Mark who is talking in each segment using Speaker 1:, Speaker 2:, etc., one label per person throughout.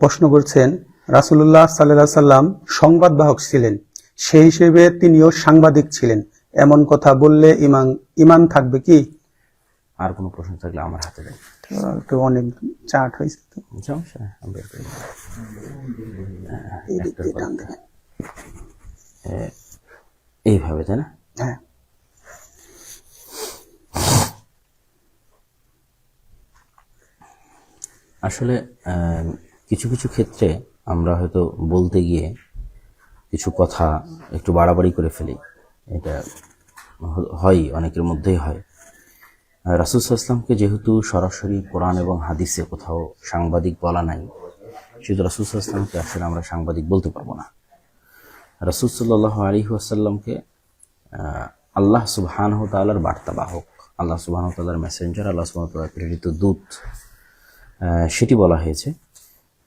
Speaker 1: প্রশ্ন করছেন রাসুল্লাহ সাল্লাহ সাল্লাম সংবাদবাহক ছিলেন। সেই হিসেবে তিনিও সাংবাদিক ছিলেন। এমন কথা বললে ইমান ইমান থাকবে কি?
Speaker 2: আর কোনো প্রশ্ন থাকলে আমার হাতে দেন।
Speaker 1: তো অনেক হয়েছে তো।
Speaker 2: সমস্যা। এইভাবে তাই না?
Speaker 1: হ্যাঁ।
Speaker 2: আসলে আহ, কিছু কিছু ক্ষেত্রে আমরা হয়তো বলতে গিয়ে কিছু কথা একটু বাড়াবাড়ি করে ফেলি। এটা হয়, অনেকের মধ্যেই হয়। রাসুল আসলামকে যেহেতু সরাসরি কোরআন এবং হাদিসে কোথাও সাংবাদিক বলা নাই সেহেতু রাসুল আসলামকে আসলে আমরা সাংবাদিক বলতে পারব না। রাসুল সাল্লাহ আলী আসাল্লামকে আল্লাহ সুবহান তাল্লার বার্তা বাহক আল্লাহ সুবহান তাল্লার মেসেঞ্জার, আল্লাহ তাল্লার প্রেরিত দূত সেটি বলা হয়েছে।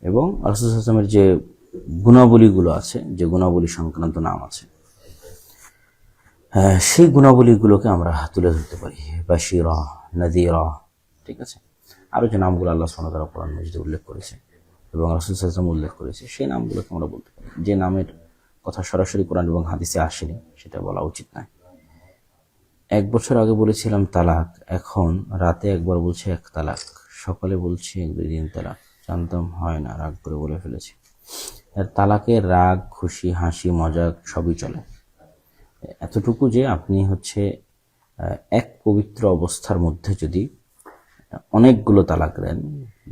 Speaker 2: এবং রাসুল আসলামের যে গুণাবলীগুলো আছে, যে গুণাবলী সংক্রান্ত নাম আছে সেই গুণাবলীগুলোকে আমরা তুলে ধরতে পারি। বাশির নদীর ঠিক আছে? আরও যে নামগুলো আল্লাহ সোনাদারা কোরআন মসজিদে উল্লেখ করেছে এবং রাসুল সাল্লাম উল্লেখ করেছে, সেই নামগুলোকে আমরা বলতে পারি। যে নামের কথা সরাসরি কোরআন এবং হাদিসে আসেনি, সেটা বলা উচিত নয়। এক বছর আগে বলেছিলাম তালাক, এখন রাতে একবার বলছে এক তালাক, সকালে বলছি এক দুই দিন তালাক। জানতাম হয় না, রাগ করে বলে ফেলেছি। তালাকে রাগ, খুশি, হাসি, মজা সবই চলে। এতটুকু যে আপনি হচ্ছে এক পবিত্র অবস্থার মধ্যে যদি অনেকগুলো তালাক দেন,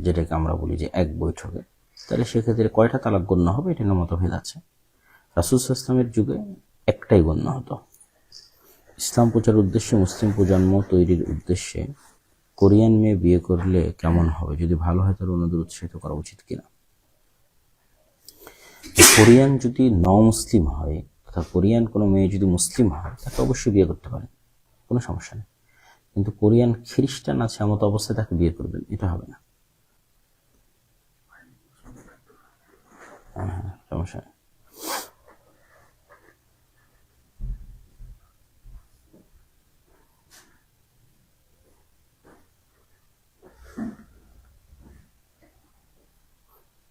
Speaker 2: যেটাকে আমরা বলি যে এক বৈঠকে, তাহলে সেক্ষেত্রে কয়টা তালাক গণ্য হবে? এটা নিয়ে মতভেদ আছে। রাসুল ইসলামের যুগে একটাই গণ্য হতো। ইসলাম প্রচার উদ্দেশ্যে, মুসলিম প্রজন্ম তৈরির উদ্দেশ্যে কোরিয়ান মেয়ে বিয়ে করলে কেমন হবে? যদি ভালো হয়, তাহলে অন্যদের উৎসাহিত করা উচিত কিনা? কোরিয়ান যদি ন মুসলিম হয় অর্থাৎ কোরিয়ান কোনো মেয়ে যদি মুসলিম হয়, তাকে অবশ্যই বিয়ে করতে পারে কোনো সমস্যা নেই। কিন্তু কোরিয়ান খ্রিস্টান আছে এমত অবস্থায় তাকে বিয়ে করবেন, এটা হবে না হ্যাঁ হ্যাঁ সমস্যা নেই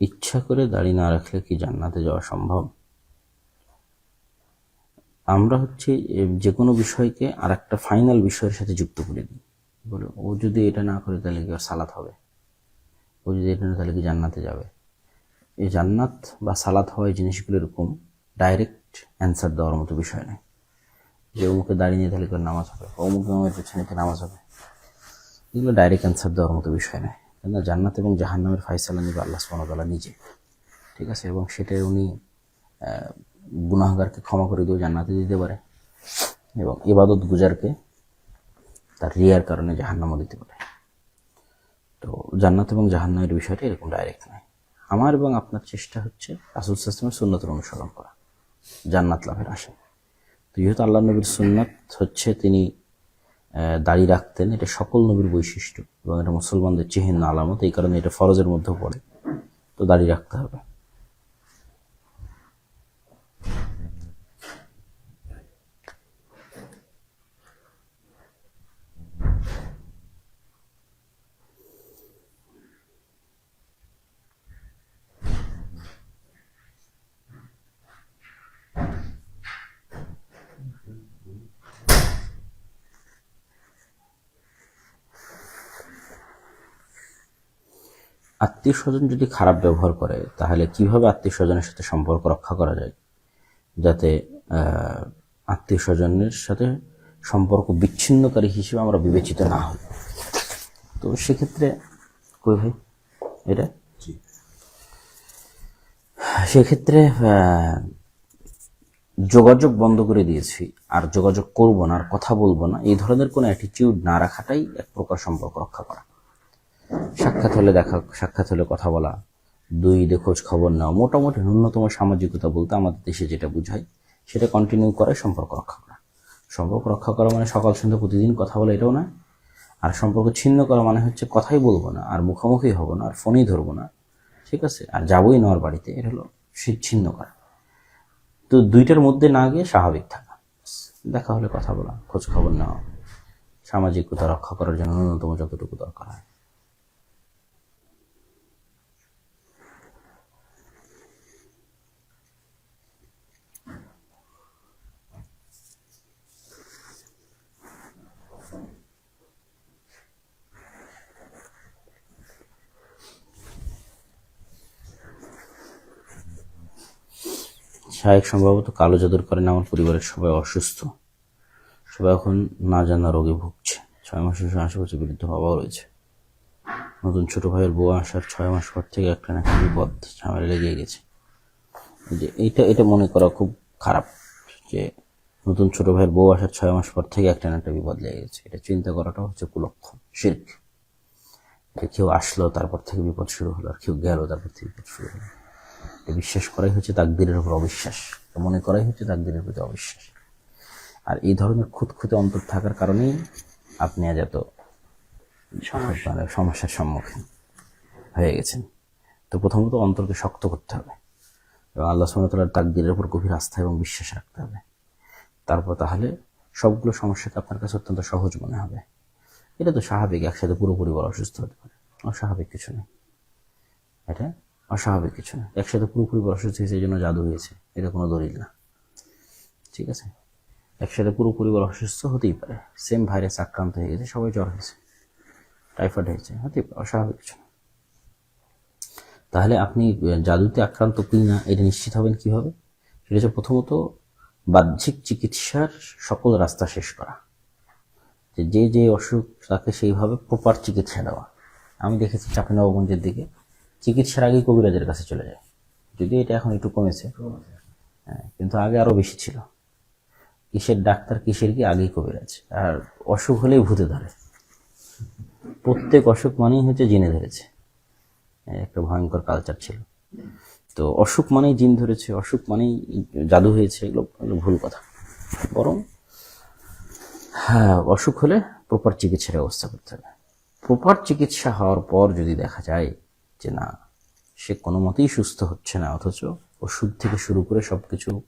Speaker 2: ইচ্ছা করে দাড়ি না রাখলে কি জান্নাতে যাওয়া সম্ভব? আমরা হচ্ছে যে কোনো বিষয়কে আর একটা ফাইনাল বিষয়ের সাথে যুক্ত করে দিই। বলে, ও যদি এটা না করে তাহলে কি সালাত হবে? ও যদি এটা না, তাহলে কি জান্নাতে যাবে? এই জান্নাত বা সালাত এই জিনিসগুলো এরকম ডাইরেক্ট অ্যান্সার দেওয়ার মতো বিষয় নয়। যে অমুকে দাঁড়িয়ে নিয়ে তাহলে করে নামাজ হবে? অমুকে আমার পেছনে নামাজ হবে? এগুলো ডাইরেক্ট অ্যান্সার দেওয়ার মতো বিষয় নয়। কেননা জান্নাত এবং জাহান্নামের ফাইসালা নিবে আল্লাহ সুবহানাহু নিজে। ঠিক আছে? এবং সেটা উনি গুনাহগারকে ক্ষমা করে দিয়েও জান্নাতে দিতে পারে এবং ইবাদত গুজারকে তার রিয়ার কারণে জাহান্নামও দিতে পারে। তো জান্নাত এবং জাহান্নামের বিষয়টা এরকম ডাইরেক্ট নয়। আমার এবং আপনার চেষ্টা হচ্ছে রাসুল সিস্টেমের সুন্নতের অনুসরণ করা, জান্নাত লাভের আশায়। তো যেহেতু আল্লাহ নবীর সুন্নাত হচ্ছে তিনি দাড়ি রাখতেন, এটা সকল নবীর বৈশিষ্ট্য এবং এটা মুসলমানদের চিহ্ন আলামত, এই কারণে এটা ফরজের মধ্যেও পড়ে। তো দাড়ি রাখতে হবে। আত্মীয় স্বজন যদি খারাপ ব্যবহার করে তাহলে কীভাবে আত্মীয় স্বজনের সাথে সম্পর্ক রক্ষা করা যায়? যাতে আত্মীয় স্বজনের সাথে সম্পর্ক বিচ্ছিন্নকারী হিসেবে আমরা বিবেচিত না হই। তো সেক্ষেত্রে কই ভাই? এটা? সেক্ষেত্রে যোগাযোগ বন্ধ করে দিয়েছি আর যোগাযোগ করব না আর কথা বলব না এই ধরনের কোনো অ্যাটিটিউড না রাখাটাই এক প্রকার সম্পর্ক রক্ষা করা। সাক্ষাৎ হলে দেখা, সাক্ষাৎ হলে কথা বলা, দুই ঈদে খোঁজ খবর নেওয়া, মোটামুটি ন্যূনতম সামাজিকতা বলতে আমাদের দেশে যেটা বোঝায়, সেটা কন্টিনিউ করে সম্পর্ক রক্ষা করা। সম্পর্ক রক্ষা করা মানে সকাল সন্ধ্যা প্রতিদিন কথা বলা এটাও না আর সম্পর্ক ছিন্ন করা মানে হচ্ছে কথাই বলব না, আর মুখোমুখি হব না, আর ফোনেই ধরবো না, ঠিক আছে? আর যাবোই না বাড়িতে, এটা হলো ছিন্ন করা। তো দুইটার মধ্যে না গিয়ে স্বাভাবিক থাকা। দেখা হলে কথা বলা, খোঁজ খবর নেওয়া, সামাজিকতা রক্ষা করার জন্য ন্যূনতম যতটুকু দরকার হয়। শায়েক সম্ভবত কালো জাদুর কারণে আমার পরিবারের সবাই অসুস্থ। সবাই এখন না জানা রোগে ভুগছে। ছয় মাসের আশেপাশে বিরুদ্ধে বাবাও রয়েছে। নতুন ছোট ভাইয়ের বউ আসার ছয় মাস পর থেকে একটা না একটা বিপদ ঝামেলা লেগে গেছে। যে এইটা, এটা মনে করা খুব খারাপ যে নতুন ছোট ভাইয়ের বউ আসার ছয় মাস পর থেকে একটা না একটা বিপদ লেগে গেছে। এটা চিন্তা করাটা হচ্ছে কুলক্ষণ, শির্ক। যে কেউ আসলো, তারপর থেকে বিপদ শুরু হলো, আর কেউ গেল, তারপর থেকে বিপদ শুরু হলো। এটা বিশ্বাস করাই হচ্ছে তাকদিরের উপর অবিশ্বাস। মনে করাই হচ্ছে তাকদিরের প্রতি অবিশ্বাস। আর এই ধরনের খুঁতখুঁতে অন্তর থাকার কারণেই আপনি আজ এত মানে সমস্যার সম্মুখীন হয়ে গেছেন। তো প্রথমত অন্তরকে শক্ত করতে হবে। এবং আল্লাহ সুমতলার তাকদিরের উপর গভীর আস্থা এবং বিশ্বাস রাখতে হবে। তারপর তাহলে সবগুলো সমস্যাকে আপনার কাছে অত্যন্ত সহজ মনে হবে। এটা তো স্বাভাবিক একসাথে পুরোপুরি পরিবার অসুস্থ হতে পারে। অস্বাভাবিক কিছু নেই। এটা অস্বাভাবিক কিছু না। একসাথে পুরোপুরি অসুস্থ হয়েছে এই জন্য জাদু হয়েছে। এটা কোনো দলিল না। ঠিক আছে? একসাথে পুরো পরিবার অসুস্থ হতেই পারে। সেম ভাইরাস আক্রান্ত হয়ে গেছে, সবাই জ্বর হয়েছে। টাইফয়েড হয়েছে, হতেই পারে, অস্বাভাবিক কিছু না। তাহলে আপনি জাদুতে আক্রান্ত কি না এটা নিশ্চিত হবেন কীভাবে? সেটা হচ্ছে প্রথমত, বাহ্যিক চিকিৎসার সকল রাস্তা শেষ করা। যে যে অসুখ, তাকে সেইভাবে প্রপার চিকিৎসা দেওয়া। আমি দেখেছি চাপনগঞ্জের দিকে। চিকিৎসার আগেই কবিরাজের কাছে চলে যায়। যদি এটা এখন একটু কমেছে। হ্যাঁ, কিন্তু আগে আরও বেশি ছিল। কিসের ডাক্তার কিসের কি আগেই কবিরাজ। আর অসুখ হলেই ভূতে ধরে। প্রত্যেক অসুখ মানেই হচ্ছে জিনে ধরেছে। এই একটা ভয়ঙ্কর কালচার ছিল। তো অসুখ মানেই জিন ধরেছে অসুখ মানেই জাদু হয়েছে এগুলো ভুল কথা। বরং হ্যাঁ অসুখ হলে প্রপার চিকিৎসার ব্যবস্থা করতে হবে। প্রপার চিকিৎসা হওয়ার পর যদি দেখা যায় যে না। সে কোনো মতেই সুস্থ হচ্ছে না, অথচ ওষুধ থেকে শুরু করে সব কিছু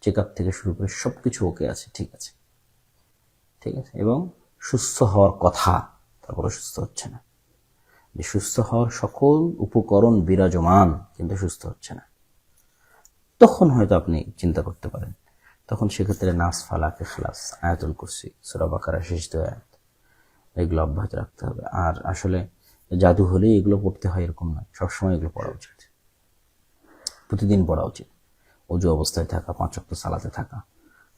Speaker 2: চেক আপ থেকে শুরু করে সব কিছু ওকে আছে, ঠিক আছে। ঠিক আছে? এবং সুস্থ হওয়ার কথা, তারপরে সুস্থ হচ্ছে না। যে সুস্থ হওয়ার সকল উপকরণ বিরাজমান, কিন্তু সুস্থ হচ্ছে না। তখন হয়তো আপনি চিন্তা করতে পারেন, তখন সেক্ষেত্রে নাস, ফালাক, ইখলাস, আয়াতুল কুরসি, সুরা বাকারা শেষ দু আয়াত, এগুলো অব্যাহত রাখতে হবে। আর আসলে জাদু হলেই এগুলো পড়তে হয় এরকম নয়। সবসময় এগুলো পড়া উচিত। প্রতিদিন পড়া উচিত। অজু অবস্থায় থাকা, পাঁচ অক্ট সালাতে থাকা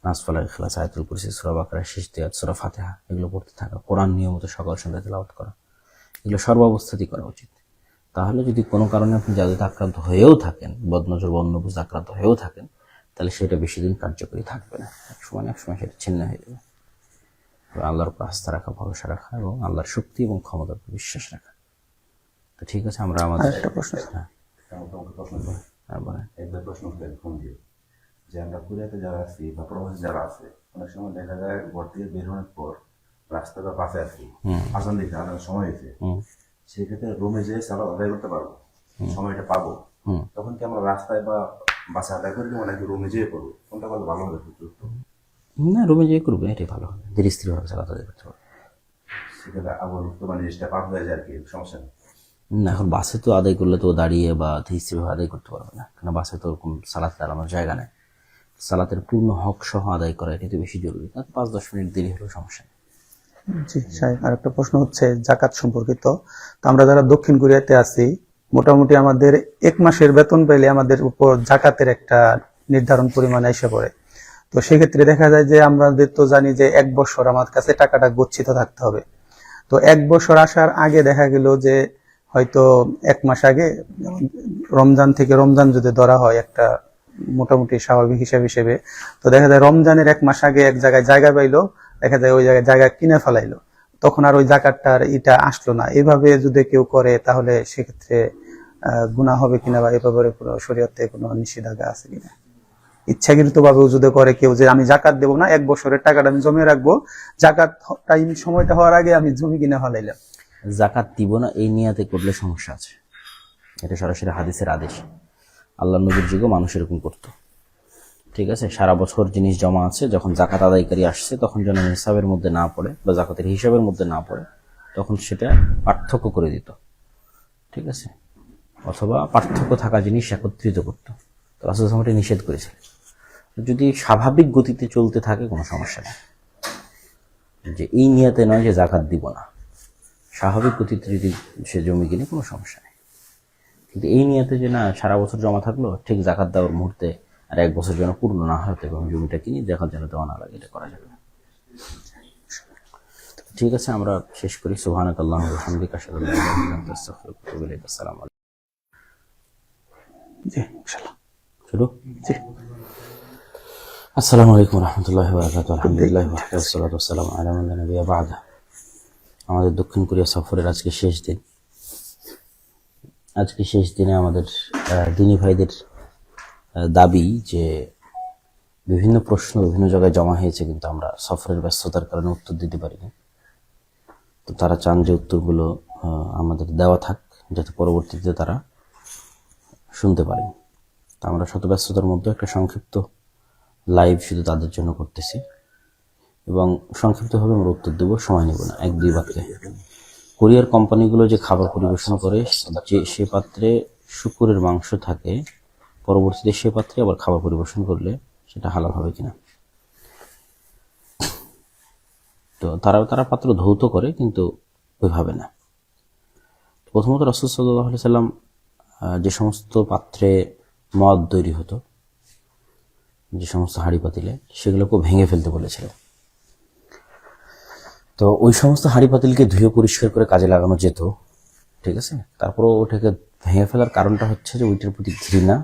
Speaker 2: নাস ফালাক ইখলাস, আয়াতুল কুরসি, সুরা বাকারা শেষ দু আয়াত সুরা ফাতেহা, এগুলো পড়তে থাকা, কোরআন নিয়মিত সকাল সন্ধ্যা তেলাওয়াত করা, এগুলো সর্বাবস্থাতেই করা উচিত। তাহলে যদি কোনো কারণে আপনি জাদুতে আক্রান্ত হয়েও থাকেন, বদনজর বন্যবুজ আক্রান্ত হয়েও থাকেন, তাহলে সেটা বেশি দিন কার্যকরী থাকবে না। এক সময় এক সময় সেটা ছিন্ন হয়ে যাবে। আল্লাহর উপর আস্থা রাখা, ভরসা রাখা এবং আল্লাহর শক্তি এবং ক্ষমতার উপর বিশ্বাস রাখা। তো ঠিক আছে আমরা আমাদের
Speaker 1: একটা প্রশ্ন
Speaker 2: হ্যাঁ।
Speaker 3: তোমাকে প্রশ্ন করি।
Speaker 2: হ্যাঁ, বলেন।
Speaker 3: একবার প্রশ্ন করে ফোন দিয়ে যে আমরা কুরিয়াতে যারা আছি বা প্রবাসী যারা আছে অনেক সময় দেখা যায় ঘর থেকে বের হওয়ার পর রাস্তাটা পাশে আছি আসান দিকে আসার সময় হয়েছে। সেক্ষেত্রে রুমে যেয়ে সালা আদায় করতে পারব। সময়টা পাবো। তখন কি আমরা রাস্তায় বা বাসে আদায় করে নাকি রুমে যেয়ে করব? কোনটা করলে ভালো হবে
Speaker 2: না রুমে যেয়ে করবে এটাই ভালো হবে। ধীরে স্থিরভাবে চালাতে করতে পারবে।
Speaker 3: সেক্ষেত্রে আবার তোমার জিনিসটা পার হয়ে যায় আর কি সমস্যা নেই।
Speaker 2: এখন বাসে তো আদায় করলে তো দাঁড়িয়ে বা স্থিরভাবে আদায় করতে পারবে না। কারণ বাসে তো ওরকম সালাত দাঁড়ানোর জায়গা নেই। সালাতের পূর্ণ হক সহ আদায় করা এটাই তো বেশি জরুরি। তার পাঁচ, দশ মিনিট দেরি হলেও সমস্যা নেই।
Speaker 1: জি, সাহেব আর একটা প্রশ্ন হচ্ছে জাকাত সম্পর্কিত। তো আমরা যারা দক্ষিণ কোরিয়াতে আছি, মোটামুটি আমাদের এক মাসের বেতন পেলে আমাদের উপর জাকাতের একটা নির্ধারণ পরিমাণ এসে পড়ে। তো সেক্ষেত্রে দেখা যায় যে আমাদের তো জানি যে এক বছর আমার কাছে টাকাটা গচ্ছিত থাকতে হবে। তো এক বছর আসার আগে দেখা গেল যে হয়তো এক মাস আগে রমজান থেকে রমজান যদি ধরা হয় একটা মোটামুটি স্বাভাবিক হিসাব হিসেবে, তো দেখা যায় রমজানের এক মাস আগে এক জায়গায় জায়গা পাইলো, দেখা যায় ওই জায়গায় জায়গা কিনে ফেলাইলো। তখন আর ওই জাকাতটার এটা আসলো না। এভাবে যদি কেউ করে, তাহলে সেক্ষেত্রে গুণা হবে কিনা বা এ ব্যাপারে কোনো শরীয়তে কোনো নিষেধাজ্ঞা আছে কিনা? ইচ্ছাকৃত ভাবে যদি করে কেউ যে আমি জাকাত দেবো না, এক বছরের টাকাটা আমি জমিয়ে রাখব, জাকাত টাইম সময়টা হওয়ার আগে আমি জমি কিনে ফেলাইলাম।
Speaker 2: জাকাত দিব না, এই নিয়াতে করলে সমস্যা আছে। এটা সরাসরি হাদিসের আদেশ। আল্লাহ নবীর যুগে মানুষ এরকম করতো। ঠিক আছে? সারা বছর জিনিস জমা আছে, যখন জাকাত আদায়কারী আসছে, তখন যেন হিসাবের মধ্যে না পড়ে বা জাকাতের হিসাবের মধ্যে না পড়ে, তখন সেটা পার্থক্য করে দিত। ঠিক আছে? অথবা পার্থক্য থাকা জিনিস একত্রিত করতো। তো রাসুল এটা নিষেধ করেছিলেন। যদি স্বাভাবিক গতিতে চলতে থাকে, কোনো সমস্যা নেই। যে এই নিয়াতে নয় যে জাকাত দিব না। স্বাভাবিক গতিতে যদি সে জমি কিনে কোনো সমস্যা নেই। কিন্তু এই নিয়েতে যে না সারা বছর জমা থাকল ঠিক জাকাত দেওয়ার মুহূর্তে আর এক বছর যেন পূর্ণ না হয় এবং জমিটা কিনি দেখার জন্য দেওয়া না লাগে এটা করা যাবে ঠিক আছে আমরা শেষ করি। সুবহানাক আল্লাহ হামদিকা আসসালামু
Speaker 1: জি
Speaker 2: শুরু
Speaker 1: জি।
Speaker 2: আসসালামু আলাইকুম রহমতুল্লাহ বারকাত আলহামদুলিল্লাহ নাবিয়্যা বা'দা। আমাদের দক্ষিণ কোরিয়া সফরের আজকে শেষ দিন। আজকে শেষ দিনে আমাদের দিনী ভাইদের দাবি যে বিভিন্ন প্রশ্ন বিভিন্ন জায়গায় জমা হয়েছে, কিন্তু আমরা সফরের ব্যস্ততার কারণে উত্তর দিতে পারিনি। তো তারা চান যে উত্তরগুলো আমাদের দেওয়া থাক, যাতে পরবর্তীতে তারা শুনতে পারে। তো আমরা শত ব্যস্ততার মধ্যে একটা সংক্ষিপ্ত লাইভ শুধু তাদের জন্য করতেছি। এবং সংক্ষিপ্তভাবে আমরা উত্তর দেবো, সময় নেব না, এক দুই বাক্যে। কোরিয়ার কোম্পানিগুলো যে খাবার পরিবেশন করে, যে সে পাত্রে শুকুরের মাংস থাকে, পরবর্তীতে সে পাত্রে আবার খাবার পরিবেশন করলে সেটা হালাল হবে কিনা। তো তারা তারা পাত্র ধৌত করে, কিন্তু ওইভাবে না। প্রথমত রসুল সাল্লাহ সাল্লাম যে সমস্ত পাত্রে মদ তৈরি হতো, যে সমস্ত হাঁড়ি পাতিলে সেগুলোকে ভেঙে ফেলতে বলেছিলেন। তো ওই সমস্ত হাঁড়ি পাতিলকে ধুয়ে পরিষ্কার করে কাজে লাগানো যেত, ঠিক আছে? তারপরও ওটাকে ভেঙে ফেলার কারণটা হচ্ছে যে ওইটার প্রতি ঘৃণা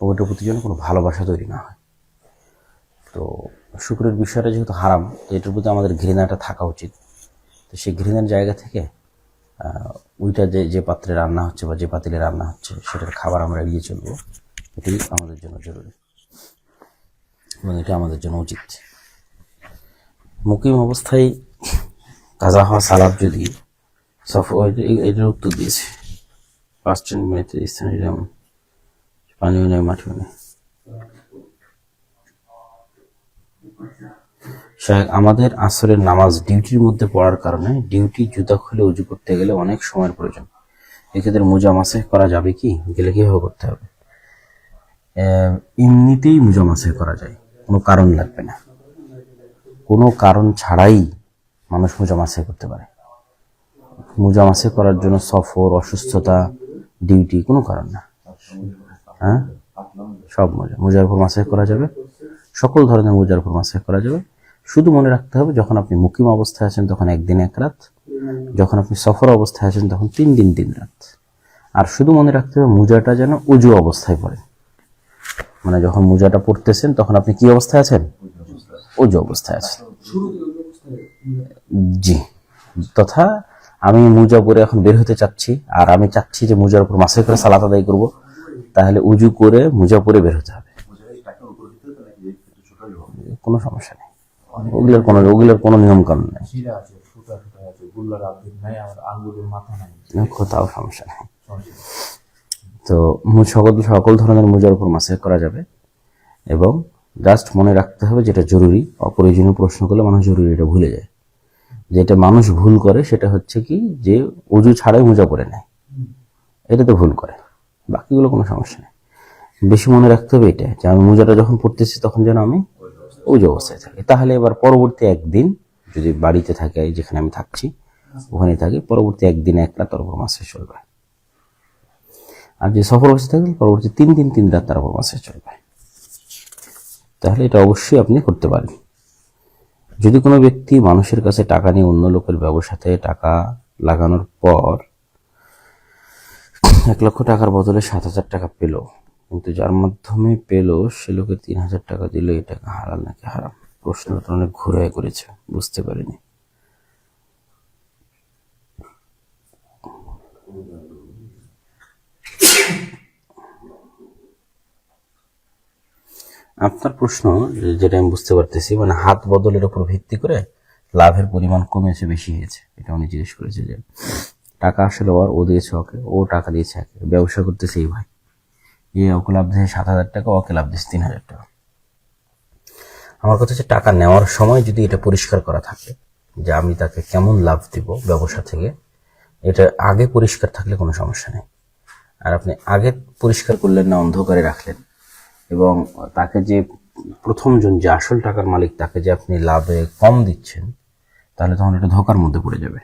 Speaker 2: ওইটার প্রতি যেন কোনো ভালোবাসা তৈরি না হয়। তো শুক্রের বিষয়টা যেহেতু হারাম, তো এটার প্রতি আমাদের ঘৃণাটা থাকা উচিত। তো সেই ঘৃণার জায়গা থেকে ওইটা যে যে পাত্রে রান্না হচ্ছে বা যে পাতিলে রান্না হচ্ছে, সেটার খাবার আমরা এড়িয়ে চলবো। এটি আমাদের জন্য জরুরি। এবং এটা আমাদের জন্য উচিত। মুকিম অবস্থায় তাজা হওয়া সালাদ যদি এটার উত্তর দিয়েছে। ফার্স্ট মেতে স্থানীয় যেমন পানিও নেই মাটিও নেই শাহেক আমাদের আসরের নামাজ ডিউটির মধ্যে পড়ার কারণে ডিউটি জুতা খুলে উজু করতে গেলে অনেক সময়ের প্রয়োজন। এক্ষেত্রে মোজা মাসে করা যাবে কি? গেলে কীভাবে করতে হবে? এমনিতেই মোজা মাসে করা যায়। কোনো কারণ লাগবে না। কোনো কারণ ছাড়াই মানুষ মোজা মাসে করতে পারে। মোজা মাসে করার জন্য সফর, অসুস্থতা ডিউটি কোনো কারণ না। হ্যাঁ? সব মজা মোজার উপর মাসে করা যাবে। সকল ধরনের মোজার উপর মাসে করা যাবে। শুধু মনে রাখতে হবে, যখন আপনি মুকিম অবস্থায় আছেন, তখন একদিন এক রাত। যখন আপনি সফর অবস্থায় আছেন, তখন তিন দিন তিন রাত। আর শুধু মনে রাখতে হবে, মোজাটা যেন উজু অবস্থায় পড়ে। মানে যখন মোজাটা পড়তেছেন, তখন আপনি কি অবস্থায় আছেন? উজু অবস্থায় আছেন। জি। তথা আমি মুজা পরে এখন বের হতে চাচ্ছি, আর আমি চাচ্ছি যে মুজার উপর মাসে করে সালাত আদায় করব, তাহলে উজু করে মুজা পরে বের হতে হবে। কোনো সমস্যা নেই। ওগুলোর কোনো ওগুলোর কোনো নিয়ম কানুন নেই। কোথাও সমস্যা নেই। তো সকল সকল ধরনের মোজার উপর মাসে করা যাবে, এবং জাস্ট মনে রাখতে হবে যেটা জরুরি। অপ্রয়োজনীয় প্রশ্ন করলে মানুষ জরুরি এটা ভুলে যায়। যেটা মানুষ ভুল করে সেটা হচ্ছে কি যে উজু ছাড়াই মোজা পরে নেয়। এটা তো ভুল করে। বাকিগুলো কোনো সমস্যা নেই। বেশি মনে রাখতে হবে এটা যে আমি মোজাটা যখন পড়তেছি তখন যেন আমি উজু অবস্থায় থাকি। তাহলে এবার পরবর্তী একদিন যদি বাড়িতে থাকে যেখানে আমি থাকছি ওখানে থাকি, পরবর্তী একদিন এক রাত তার মাসে চলবে। আর যে সফর অবস্থা থাকবে পরবর্তী তিন দিন তিন রাত তার উপর মাসে চলবে। তাহলে এটা অবশ্যই আপনি করতে পারেন। যদি কোনো ব্যক্তি মানুষের কাছে টাকা নিয়ে অন্য লোকের ব্যবসাতে টাকা লাগানোর পর এক লক্ষ টাকার বদলে সাত হাজার টাকা পেল, কিন্তু যার মাধ্যমে পেল, সে লোকের তিন হাজার টাকা দিলে এই টাকা হারাল নাকি হারাম? প্রশ্ন অনেক ঘুরে করেছে, বুঝতে পারিনি। আপনার প্রশ্ন যেটা আমি বুঝতে পারতেছি মানে হাত বদলের উপর ভিত্তি করে লাভের পরিমাণ কমেছে, বেশি হয়েছে। এটা উনি জিজ্ঞেস করেছে যে টাকা আসলে ওর, ও দিয়েছে ওকে, ও টাকা দিয়েছে একে। ব্যবসা করতেছে এই ভাই। এ ওকে লাভ দিয়েছে সাত হাজার টাকা, ওকে লাভ দিয়েছে তিন হাজার টাকা। আমার কথা হচ্ছে টাকা নেওয়ার সময় যদি এটা পরিষ্কার করা থাকে, যে আমি তাকে কেমন লাভ দিব ব্যবসা থেকে, এটা আগে পরিষ্কার থাকলে কোনো সমস্যা নেই। আর আপনি আগে পরিষ্কার করলেন না, অন্ধকারে রাখলেন। এবং তাকে যে প্রথমজন যে আসল টাকার মালিক, তাকে যে আপনি লাভে কম দিচ্ছেন, তাহলে তখন এটা ধোকার মধ্যে পড়ে যাবে।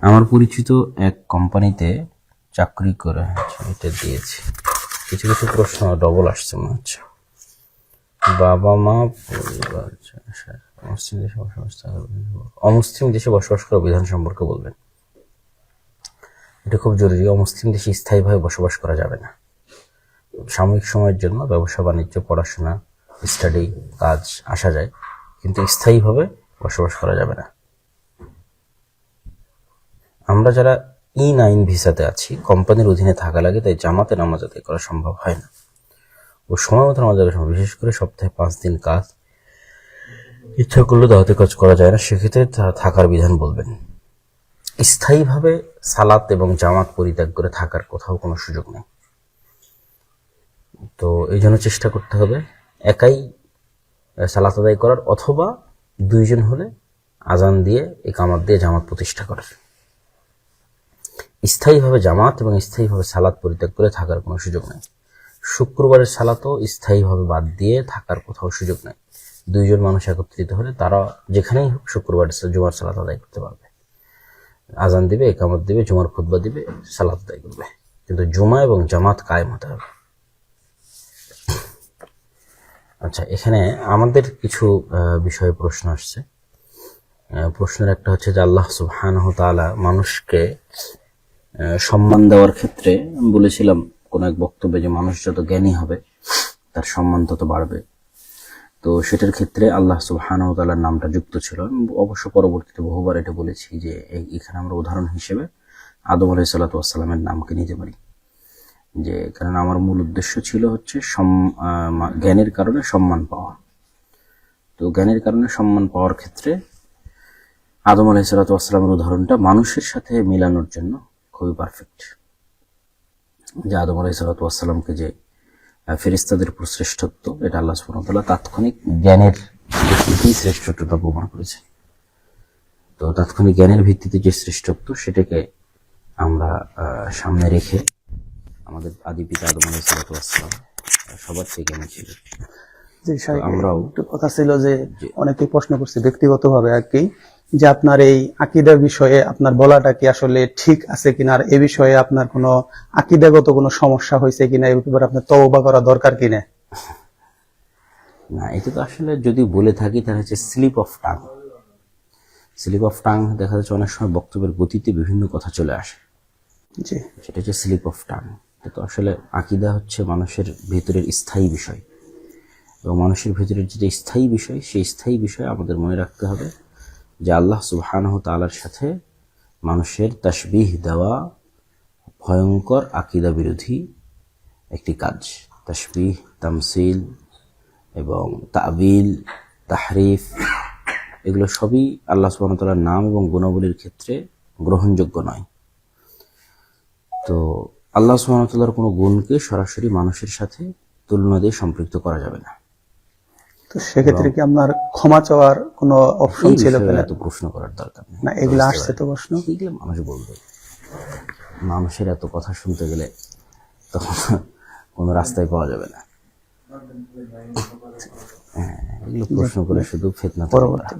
Speaker 2: আমার পরিচিত এক কোম্পানিতে চাকরি করে এটা দিয়েছি। কিছু কিছু প্রশ্ন ডবল আসছে মনে হচ্ছে। বাবা মা অমুসলিম দেশে বসবাস অমুসলিম দেশে বসবাস করা বিধান সম্পর্কে বলবেন। এটা খুব জরুরি, অমুসলিম দেশে স্থায়ীভাবে বসবাস করা যাবে না। সাময়িক সময়ের জন্য ব্যবসা, বাণিজ্য, পড়াশোনা স্টাডি কাজ আসা যায়, কিন্তু স্থায়ীভাবে বসবাস করা যাবে না। আমরা যারা ই নাইন ভিসাতে আছি, কোম্পানির অধীনে থাকা লাগে, তাই জামাতে নামাজ আদায় করা সম্ভব হয় না। ও সময় মতো নামাজ আদায় সম্ভব, বিশেষ করে সপ্তাহে পাঁচ দিন কাজ। ইচ্ছা করলে দাওয়াতে কাজ করা যায় না, সেক্ষেত্রে থাকার বিধান বলবেন। স্থায়ীভাবে সালাত এবং জামাত পরিত্যাগ করে থাকার কোথাও কোনো সুযোগ নেই। তো এই জন্য চেষ্টা করতে হবে একাই সালাত আদায় করার অথবা দুইজন হলে আজান দিয়ে এই কামাত দিয়ে জামাত প্রতিষ্ঠা করার। স্থায়ীভাবে জামাত এবং স্থায়ীভাবে সালাত পরিত্যাগ করে থাকার কোনো সুযোগ নেই। শুক্রবারের সালাতও স্থায়ীভাবে বাদ দিয়ে থাকার কোথাও সুযোগ নেই। দুইজন মানুষ একত্রিত হলে তারা যেখানেই হোক শুক্রবারের সা- জুমার সালাত আদায় করতে পারবে। আজান দিবে, একামত দিবে, জুমার খুতবা দিবে, সালাত আদায় করবে। কিন্তু জুমা এবং জামাত কায়েম হতে হবে। আচ্ছা এখানে আমাদের কিছু বিষয়ে প্রশ্ন আসছে। প্রশ্নের একটা হচ্ছে যে আল্লাহ সুবহানাহ মানুষকে সম্মান দেওয়ার ক্ষেত্রে বলেছিলাম কোন এক বক্তব্যে যে মানুষ যত জ্ঞানী হবে, তার সম্মান তত বাড়বে। তো সেটার ক্ষেত্রে আল্লাহ সুবহানাহু তাআলার নামটা যুক্ত ছিল। অবশ্য পরবর্তীতে বহুবার এটা বলেছি যে এখানে আমরা উদাহরণ হিসেবে আদম আলাইহিস সালাতু ওয়াসসালামের নামকে নিতে পারি। যে কারণ আমার মূল উদ্দেশ্য ছিল হচ্ছে জ্ঞানের কারণে সম্মান পাওয়া। তো জ্ঞানের কারণে সম্মান পাওয়ার ক্ষেত্রে আদম আলাইসালাতামের উদাহরণটা মানুষের সাথে মেলানোর জন্য খুবই পারফেক্ট যে আদম আলাইসালাতামকে যে আহ, ফেরেশতাদের উপর শ্রেষ্ঠত্ব এটা আল্লাহ সুবহানাহু তাৎক্ষণিক জ্ঞানের ভিত্তিতেই শ্রেষ্ঠত্বটা প্রমাণ করেছে। তো তাৎক্ষণিক জ্ঞানের ভিত্তিতে যে শ্রেষ্ঠত্ব সেটাকে আমরা সামনে রেখে আমাদের আদি পিতা আদম আলাইসালাতাম সবার চেয়ে জ্ঞানী ছিল।
Speaker 1: জি সাহেব
Speaker 2: আমরাও
Speaker 1: একটু কথা ছিল যে অনেকে প্রশ্ন করছে ব্যক্তিগতভাবে আর কি যে আপনার এই আকিদা বিষয়ে আপনার বলাটা কি আসলে ঠিক আছে কিনা আর এ বিষয়ে আপনার কোনো আকিদাগত কোনো সমস্যা হয়েছে কিনা এই ব্যাপারে আপনার তওবা করা দরকার কিনা?
Speaker 2: না এটা তো আসলে যদি বলে থাকি তাহলে হচ্ছে slip of tongue. Slip of tongue দেখা যাচ্ছে অনেক সময় বক্তব্যের গতিতে বিভিন্ন কথা চলে আসে।
Speaker 1: জি।
Speaker 2: সেটা হচ্ছে স্লিপ অফ টাং। তো আসলে আকিদা হচ্ছে মানুষের ভেতরের স্থায়ী বিষয়। এবং মানুষের ভেতরের যেটা স্থায়ী বিষয়, সেই স্থায়ী বিষয় আমাদের মনে রাখতে হবে যে আল্লাহ সুবহানাহু তালার সাথে মানুষের তাসবিহ দেওয়া ভয়ঙ্কর আকিদা বিরোধী একটি কাজ। তাসবিহ, তামসিল এবং তাবিল, তাহরিফ, এগুলো সবই আল্লাহ ওয়া নাম এবং গুণাবলীর ক্ষেত্রে গ্রহণযোগ্য নয়। তো আল্লাহ তাআলার কোনো গুণকে সরাসরি মানুষের সাথে তুলনা দিয়ে সম্পৃক্ত করা যাবে না।
Speaker 1: তো সেক্ষেত্রে কি আপনার ক্ষমা চাওয়ার কোনো অপশন ছিল কিনা?
Speaker 2: এত প্রশ্ন করার দরকার নেই।
Speaker 1: না এগুলো আসছে তো প্রশ্ন।
Speaker 2: এগুলো মানুষ বলবে? মানুষের এত কথা শুনতে গেলে তখন কোনো রাস্তায় পাওয়া যাবে না। হ্যাঁ এগুলো প্রশ্ন করে শুধু ফেতনা
Speaker 1: পরবর্তী।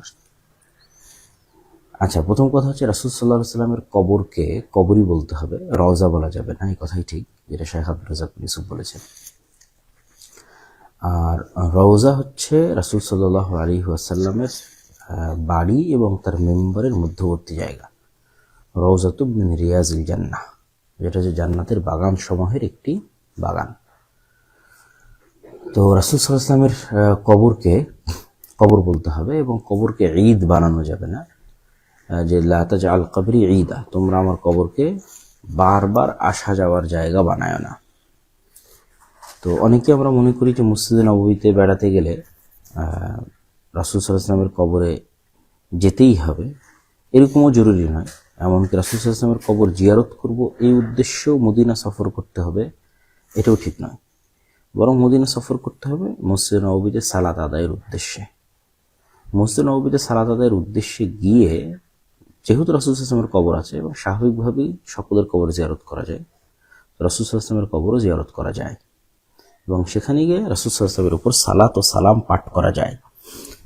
Speaker 2: আচ্ছা প্রথম কথা হচ্ছে রাসুল সাল্লাহ সাল্লামের কবরকে কবরই বলতে হবে রওজা বলা যাবে না এই কথাই ঠিক যেটা শেখ আব্দুল রাজাক ইউসুফ বলেছেন। আর রওজা হচ্ছে রাসুল সাল্লাহ আলী ওয়াসাল্লামের আহ, বাড়ি এবং তার মেম্বারের মধ্যবর্তী জায়গা। রওজাতু মিন রিয়াজিল জান্না যেটা হচ্ছে জান্নাতের বাগান সমূহের একটি বাগান। তো রাসুল সাল্লাহামের কবরকে কবর বলতে হবে এবং কবরকে ঈদ বানানো যাবে না। যে লাতাজ আল কবরি ঈদা, তোমরা আমার কবরকে বারবার আসা যাওয়ার জায়গা বানায় না। তো অনেকে আমরা মনে করি যে মসজিদে নবীতে বেড়াতে গেলে রাসুল সাল্লাহামের কবরে যেতেই হবে। এরকমও জরুরি নয়। এমনকি রাসুল সাল্লাহামের কবর জিয়ারত করব, এই উদ্দেশ্যেও মদিনা সফর করতে হবে, এটাও ঠিক নয়। বরং মদিনা সফর করতে হবে মসজিদ নবীতে সালাত আদায়ের উদ্দেশ্যে। মসজিদ নবীতে সালাত আদায়ের উদ্দেশ্যে গিয়ে যেহেতু রাসুল আসলামের কবর আছে এবং স্বাভাবিকভাবেই সকলের কবর জিয়ারত করা যায় রাসুল আসলামের কবরও জিয়ারত করা যায়। এবং সেখানে গিয়ে রাসুল আসলামের উপর সালাত ও সালাম পাঠ করা যায়।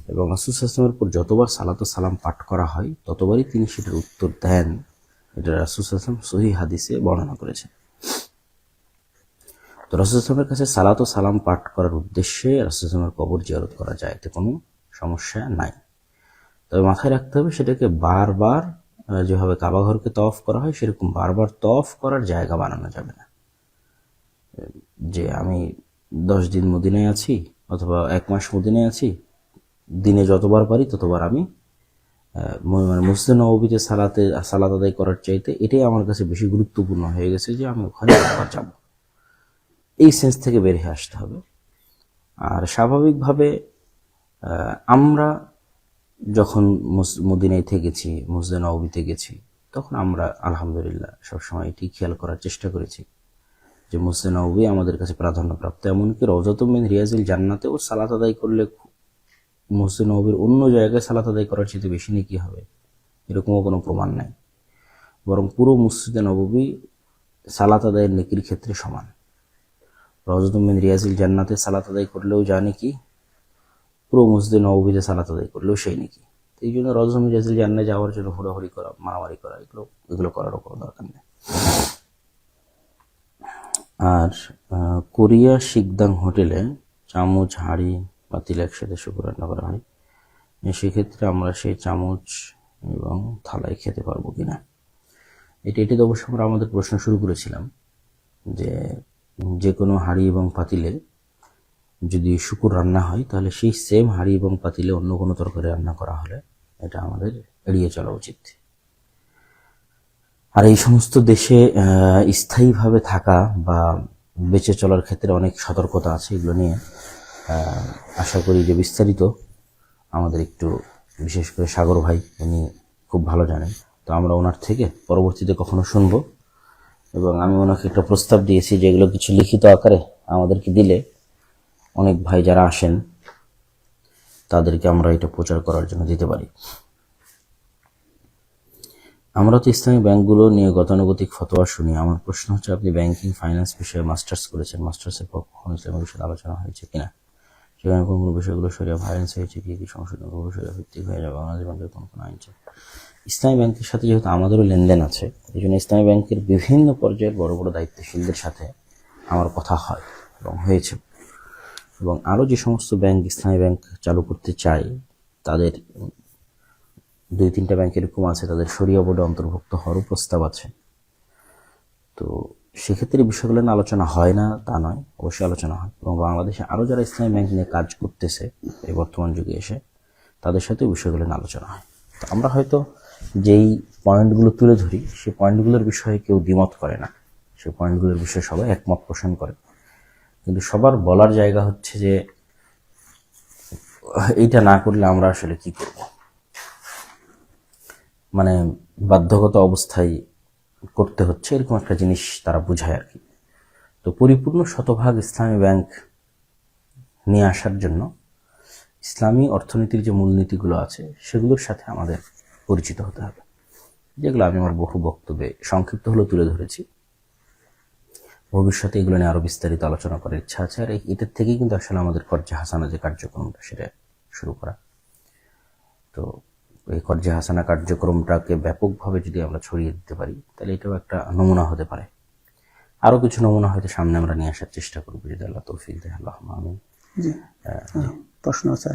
Speaker 2: এবং রাসুল আসলামের উপর যতবার সালাত ও সালাম পাঠ করা হয়, ততবারই তিনি সেটার উত্তর দেন। এটা রাসুল আসলাম সহি হাদিসে বর্ণনা করেছেন। তো তো রাসুলের কাছে সালাত ও সালাম পাঠ করার উদ্দেশ্যে রাসুলের কবর জিয়ারত করা যায়, এতে কোনো সমস্যা নাই। তবে মাথায় রাখতে হবে সেটাকে বারবার যেভাবে কাবা ঘরকে তফ করা হয় সেরকম বারবার তফ করার জায়গা বানানো যাবে না। যে আমি দশ দিন মদিনায় আছি অথবা এক মাস মদিনায় আছি, দিনে যতবার পারি ততবার আমি মানে মুসলিম নবীতে সালাতে, সালাত আদায় করার চাইতে এটাই আমার কাছে বেশি গুরুত্বপূর্ণ হয়ে গেছে যে আমি ওখানে যাব। এই সেন্স থেকে বের হয়ে আসতে হবে। আর স্বাভাবিকভাবে আমরা যখন মদিনায় থেকেছি মুসলিম নবীতে গেছি, তখন আমরা, আলহামদুলিল্লাহ, সবসময় এটি খেয়াল করার চেষ্টা করেছি যে মুসলিম নবী আমাদের কাছে প্রাধান্যপ্রাপ্ত। এমনকি রওজাতুমিন রিয়াজুল জান্নাতেও সালাত আদায় করলে মুসলিম নবীর অন্য জায়গায় সালাত আদায় করার চেয়ে বেশি নাকি হবে, এরকমও কোনো প্রমাণ নাই। বরং পুরো মসজিদে নবী সালাত আদায়ের নেকির ক্ষেত্রে সমান। রওজাতুমিন রিয়াজুল জান্নাতে সালাত আদায় করলেও যা নাকি পুরো মসজিদে নবীতে সালাত আদায় করলেও সেই নাকি। এই জন্য রওজাতুমিন রিয়াজুল জান্নাতে যাওয়ার জন্য হুড়াহুড়ি করা, মারামারি করা, এগুলো এগুলো করারও কোনো দরকার নেই। আর কোরিয়া শিকদাং হোটেলে চামচ, হাঁড়ি পাতিল একসাথে শুকর রান্না করা হয়। সেক্ষেত্রে আমরা সেই চামচ এবং থালায় খেতে পারব কিনা। এটি এটি তো অবশ্য আমরা আমাদের প্রশ্ন শুরু করেছিলাম যে যে কোনো হাঁড়ি এবং পাতিলে যদি শুকুর রান্না হয়, তাহলে সেই সেম হাঁড়ি এবং পাতিলে অন্য কোনো তরকারি রান্না করা হলে এটা আমাদের এড়িয়ে চলা উচিত। আর এই সমস্ত দেশে স্থায়ীভাবে থাকা বা বেঁচে চলার ক্ষেত্রে অনেক সতর্কতা আছে, এগুলো নিয়ে আশা করি যে বিস্তারিত আমাদের একটু বিশেষ করে সাগর ভাই, উনি খুব ভালো জানেন। তো আমরা ওনার থেকে পরবর্তীতে কখনো শুনব। এবং আমি ওনাকে একটা প্রস্তাব দিয়েছি যেগুলো কিছু লিখিত আকারে আমাদেরকে দিলে অনেক ভাই যারা আসেন, তাদেরকে আমরা এটা প্রচার করার জন্য দিতে পারি। আমরা তো ইসলামী ব্যাংকগুলো নিয়ে গতানুগতিক ফতোয়া শুনি। আমার প্রশ্ন হচ্ছে, আপনি ব্যাংকিং, ফাইন্যান্স বিষয়ে মাস্টার্স করেছেন। মাস্টার্সের পর কখনো ইসলামী বিষয়ে আলোচনা হয়েছে কিনা? সেখানে কোন কোন বিষয়গুলো সরিয়া ভায়োলেন্স হয়েছে, কি কি সংশোধন করব ভিত্তিক হয়ে যাবে? বাংলাদেশ ব্যাংকের কোন কোন আইন? ইসলামী ব্যাংকের সাথে যেহেতু আমাদেরও লেনদেন আছে, এই জন্য ইসলামী ব্যাংকের বিভিন্ন পর্যায়ের বড় বড় দায়িত্বশীলদের সাথে আমার কথা হয় এবং হয়েছে। এবং আরও যে সমস্ত ব্যাংক ইসলামী ব্যাংক চালু করতে চায়, তাদের দুই তিনটা ব্যাংক এরকম আছে, তাদের সরিয়া বোর্ডে অন্তর্ভুক্ত হওয়ারও প্রস্তাব আছে। তো সেক্ষেত্রে বিষয়গুলো নিয়ে আলোচনা হয় না, তা নয়, অবশ্যই আলোচনা হয়। এবং বাংলাদেশে আরও যারা ইসলামী ব্যাংক নিয়ে কাজ করতেছে এই বর্তমান যুগে এসে, তাদের সাথে বিষয়গুলো নিয়ে আলোচনা হয়। তো আমরা হয়তো যেই পয়েন্টগুলো তুলে ধরি, সেই পয়েন্টগুলোর বিষয়ে কেউ দ্বিমত করে না। সেই পয়েন্টগুলোর বিষয়ে সবাই একমত পোষণ করে। কিন্তু সবার বলার জায়গা হচ্ছে যে, এইটা না করলে আমরা আসলে কি করব? মানে বাধ্যগত অবস্থায় করতে হচ্ছে এরকম একটা জিনিস তারা বোঝায় আর কি। তো পরিপূর্ণ শতভাগ ইসলামী ব্যাংক নিয়ে আসার জন্য ইসলামী অর্থনীতির যে মূলনীতিগুলো আছে, সেগুলোর সাথে আমাদের পরিচিত হতে হবে। যেগুলো আমি আমার বহু বক্তব্যে সংক্ষিপ্ত হলেও তুলে ধরেছি। ভবিষ্যতে এগুলো নিয়ে আরও বিস্তারিত আলোচনা করার ইচ্ছা আছে। আর এটার থেকেই কিন্তু আসলে আমাদের কর্জা হাসানা যে কার্যক্রমটা সেটা শুরু করা। তো এই কর্জা হাসানা কার্যক্রমটাকে ব্যাপকভাবে যদি আমরা ছড়িয়ে দিতে পারি তাহলে এটাও একটা নমুনা হতে পারে। আরও কিছু নমুনা হয়তো সামনে আমরা নিয়ে আসার চেষ্টা করব। যদি আল্লাহ তৌফিক দেয় আল্লাহ আমিন।
Speaker 1: প্রশ্ন আছে